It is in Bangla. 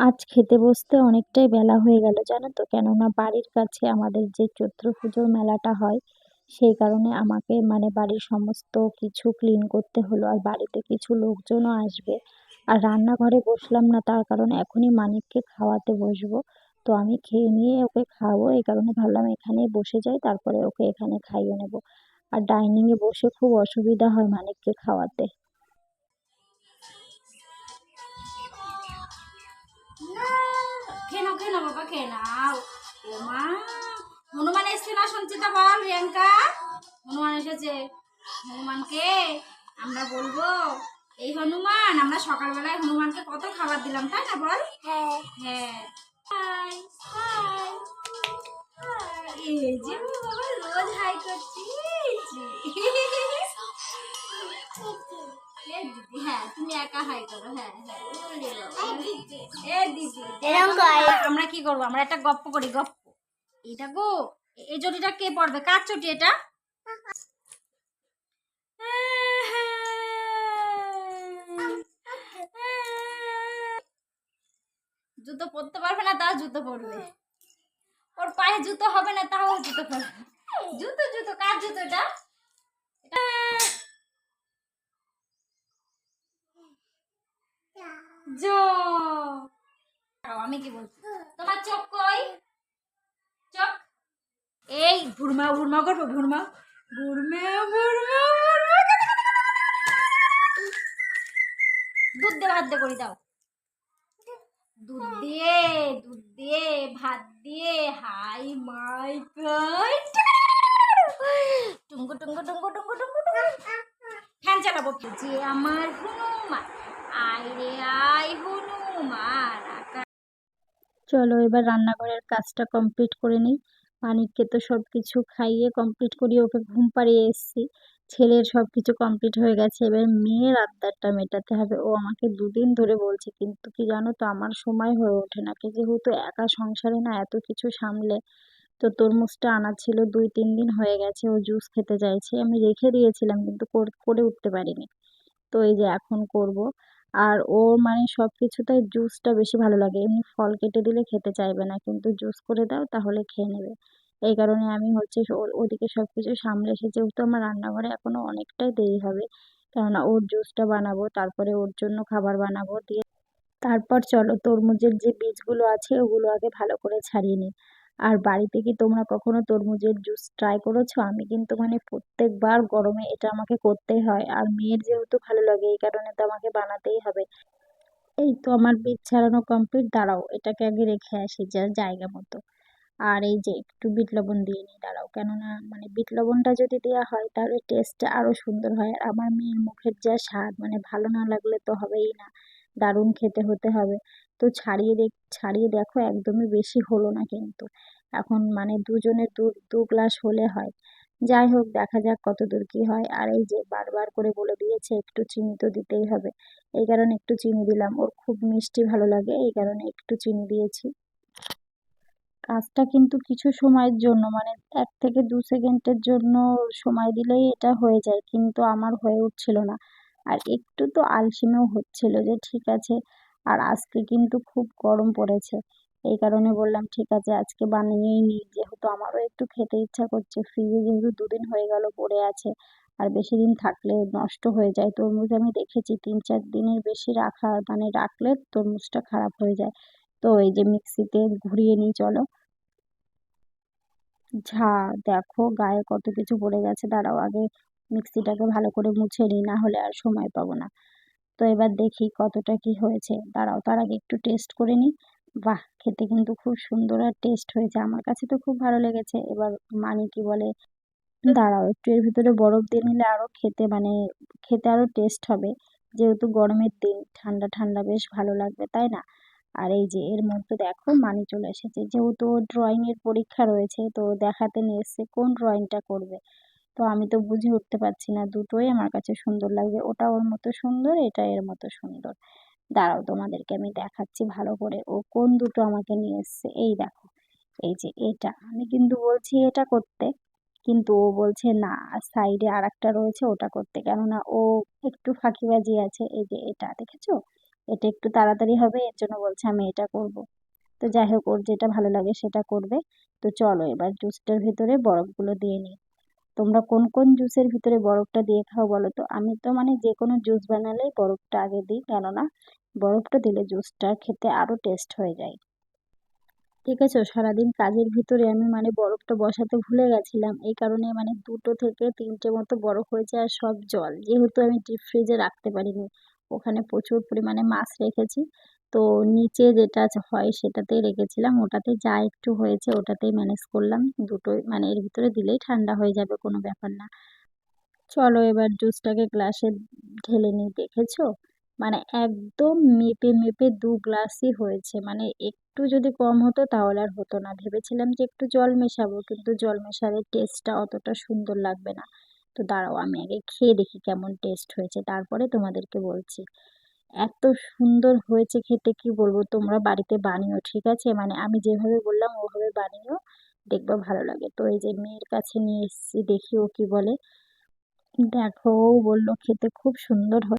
আজ খেতে বসতে অনেকটাই বেলা হয়ে গেল, জানো তো? কেননা বাড়ির কাছে আমাদের যে চৈত্র পুজোর মেলাটা হয়, সেই কারণে আমাকে মানে বাড়ির সমস্ত কিছু ক্লিন করতে হলো আর বাড়িতে কিছু লোকজনও আসবে। আর রান্নাঘরে বসলাম না, তার কারণ এখনই মানিককে খাওয়াতে বসবো। তো আমি খেয়ে নিয়ে ওকে খাওয়াবো, এই কারণে ভাবলাম এখানেই বসে যাই, তারপরে ওকে এখানে খাইয়ে নেব। আর ডাইনিংয়ে বসে খুব অসুবিধা হয় মানিককে খাওয়াতে। খেয়ে নাও বাবা খেয়ে নাও ও মা হনুমান এসছে না সঞ্চিতা বল রিয়াঙ্কা হনুমান এসেছে। হনুমানকে আমরা বলব এই হনুমান আমরা সকালবেলায় হনুমানকে কত খাবার দিলাম তাই না বল? হ্যাঁ। হ্যাঁ। আমরা কি করব? আমরা একটা গপ্প করি গপ্প। এটা গো এই চটিটা কে পড়বে কার চটি এটা? জুতো পরতে পারবে না তাও জুতো পরবে। ওর পায়ে জুতো হবে না তাও জুতো পরবে। জুতো জুতো কার জুতো এটা এটা জো। আমি কি বলছি? তোমার চোখ কই? চোখ? এই ভুরমা ভুরমা করব ভুরমা ভুরমা ভুরমা দুধ দিয়ে ভাত দিয়ে করি দাও। দুধ দিয়ে দুধ দিয়ে ভাত দিয়ে হাই, মাই গাই টুঙ্গু টুঙ্গু টুঙ্গু টুঙ্গু টুঙ্গু টুঙ্গু। ফ্যান চালাবো যে আমার হনুমান চলো, এবার রান্নাঘরের কাজটা কমপ্লিট করে নিই। মানিককে তো সব কিছু খাইয়ে কমপ্লিট করিয়ে ওকে ঘুম পাড়িয়ে এসেছি। ছেলের সব কিছু কমপ্লিট হয়ে গেছে। এবার মেয়ের আবদারটা মেটাতে হবে। ও আমাকে দুদিন ধরে বলছে, কিন্তু কি জানো তো, আমার সময় হয়ে ওঠে না। কি যেহেতু একা সংসারে না, এত কিছু সামলে তো তরমুজটা আনা ছিল দুই, তিন দিন হয়ে গেছে। ও জুস খেতে চাইছে। আমি রেখে দিয়েছিলাম, কিন্তু করে উঠতে পারিনি। তো এই যে এখন করব। আর ও মানে সব কিছুতেই জুসটা বেশি ভালো লাগে। এমনি ফল কেটে দিলে খেতে চাইবে না, কিন্তু জুস করে দাও তাহলে খেয়ে নেবে। এই কারণে আমি হচ্ছে ও- ওদিকে সব কিছু সামলে এসে যেহেতু আমার রান্নাঘরে এখনও অনেকটাই দেরি হবে, কেননা ওর জুসটা বানাবো, তারপরে ওর জন্য খাবার বানাবো, দিয়ে তারপর চলো তরমুজের যে বীজগুলো আছে ওগুলো আগে ভালো করে ছাড়িয়ে নিই। আর বাড়িতে কি তোমরা কখনো তরমুজের জুস ট্রাই করেছ? আমি কিন্তু মানে প্রত্যেকবার গরমে এটা আমাকে করতেই হয়। আর মেয়ের যেহেতু ভালো লাগে, এই কারণে তো আমাকে বানাতেই হবে। এই তো আমার বীজ ছাড়ানো কমপ্লিট দাঁড়াও, এটাকে আগে রেখে আসি যা জায়গা মতো। আর এই যে একটু বিট লবণ দিয়ে নিই, দাঁড়াও, কেননা মানে বিট লবণটা যদি দেওয়া হয় তাহলে টেস্টটা আরও সুন্দর হয়। আর আমার মেয়ের মুখের যা স্বাদ মানে ভালো না লাগলে তো হবেই না। দারুণ খেতে হতে হবে। তো ছাড়িয়ে দেখ, ছাড়িয়ে দেখো একদমই বেশি হলো না কিন্তু। এখন মানে দুজনের দু দু গ্লাস হলে হয়। যাই হোক, দেখা যাক কত দূর কী হয়। আর এই যে বারবার করে বলে দিয়েছে, একটু চিনি তো দিতেই হবে। এই কারণে একটু চিনি দিলাম। ওর খুব মিষ্টি ভালো লাগে, এই কারণে একটু চিনি দিয়েছি। কাজটা কিন্তু কিছু সময়ের জন্য মানে এক থেকে দু সেকেন্ডের জন্য সময় দিলেই এটা হয়ে যায়, কিন্তু আমার হয়ে উঠছিল না। আর একটু তো আলসেমিও হচ্ছিল যে, ঠিক আছে আর আজকে কিন্তু খুব গরম পড়েছে। এই কারণে বললাম, ঠিক আছে, আজকে বানিয়েই নিই। যেহেতু আমারও একটু খেতে ইচ্ছা করছে, ফ্রিজে যেহেতু দুদিন হয়ে গেল পড়ে আছে। আর বেশি দিন থাকলে নষ্ট হয়ে যায়। তরমুজ আমি দেখেছি, তিন চার দিনের বেশি রাখা মানে রাখলে তরমুজটা খারাপ হয়ে যায়। তো এই যে মিক্সিতে ঘুরিয়ে নিই, চলো। ঝা, দেখো, গায়ে কত কিছু পড়ে গেছে। দাঁড়াও, আগে মিক্সিটাকে ভালো করে মুছে নিই, না হলে আর সময় পাবো না। তো এবার দেখি কতটা কি হয়েছে। দাঁড়াও, তার আগে একটু টেস্ট করে নিই। বাহ, খেতে কিন্তু খুব সুন্দর আর টেস্ট হয়েছে। আমার কাছে তো খুব ভালো লেগেছে। এবার মানে কি বলে? দাঁড়াও, একটু এর ভিতরে বরফ দিয়ে নিলে আরও খেতে মানে খেতে আরও টেস্ট হবে। যেহেতু গরমের দিন, ঠান্ডা ঠান্ডা বেশ ভালো লাগবে, তাই না? আর এই যে এর মধ্যে দেখো, মানি চলে এসেছে। যেহেতু ড্রয়িংয়ের পরীক্ষা রয়েছে, তো দেখাতে নিয়ে এসছে কোন ড্রয়িংটা করবে। তো আমি তো বুঝে উঠতে পারছি না, দুটোই আমার কাছে সুন্দর লাগবে ওটা ওর মতো সুন্দর, এটা এর মতো সুন্দর। দাঁড়াও তোমাদেরকে আমি দেখাচ্ছি ভালো করে। ও কোন দুটো আমাকে নিয়ে এসছে? এই দেখো, এই যে এটা। আমি কিন্তু বলছি এটা করতে, কিন্তু ও বলছে না সাইডে আর একটা রয়েছে ওটা করতে। কেননা ও একটু ফাঁকিবাজি আছে, এই যে এটা, দেখেছ? এটা একটু তাড়াতাড়ি হবে, এর জন্য বলছে আমি এটা করব। তো যাই হোক, ওর যেটা ভালো লাগে সেটা করবে। তো চলো এবার জুসটার ভিতরে বরফগুলো দিয়ে নিই। তোমরা কোন কোন জুসের ভিতরে বরফটা দিয়ে খাও বলো তো? আমি তো মানে যে কোনো জুস বানালেই বরফটা আগে দিই, কেননা বরফটা দিলে জুসটা খেতে আরও টেস্ট হয়ে যায়। ঠিক আছে, সারাদিন কাজের ভিতরে আমি মানে বরফটা বসাতে ভুলে গেছিলাম। এই কারণে মানে দুটো থেকে তিনটে মতো বরফ হয়েছে আর সব জল। যেহেতু আমি ডিপ ফ্রিজে রাখতে পারিনি, ওখানে প্রচুর পরিমাণে মাছ রেখেছি। তো নিচে যেটা হয় সেটাতেই রেখেছিলাম। ওটাতে যা একটু হয়েছে ওটাতেই ম্যানেজ করলাম। দুটোই মানে এর ভিতরে দিলেই ঠান্ডা হয়ে যাবে, কোনো ব্যাপার না। চলো এবার জুসটাকে গ্লাসে ঢেলে নিই, দেখেছ? মানে একদম মেপে মেপে দু গ্লাসই হয়েছে। মানে একটু যদি কম হতো তাহলে আর হতো না। ভেবেছিলাম যে একটু জল মেশাবো, কিন্তু জল মেশালে টেস্টটা অতটা সুন্দর লাগবে না। তো দাঁড়াও, আমি আগে খেয়ে দেখি কেমন টেস্ট হয়েছে। তারপরে তোমাদেরকে বলছি। এত সুন্দর হয়েছে খেতে, কি বলব? তোমরা বাড়িতে বানিও, ঠিক আছে? মানে আমি যেভাবে বললাম, ওভাবে বানিও, দেখবা ভালো লাগে। তো এই যে মেয়ের কাছে নিয়ে এসেছি, দেখি ও কি বলে। দেখো, ও বলল খেতে খুব সুন্দর হয়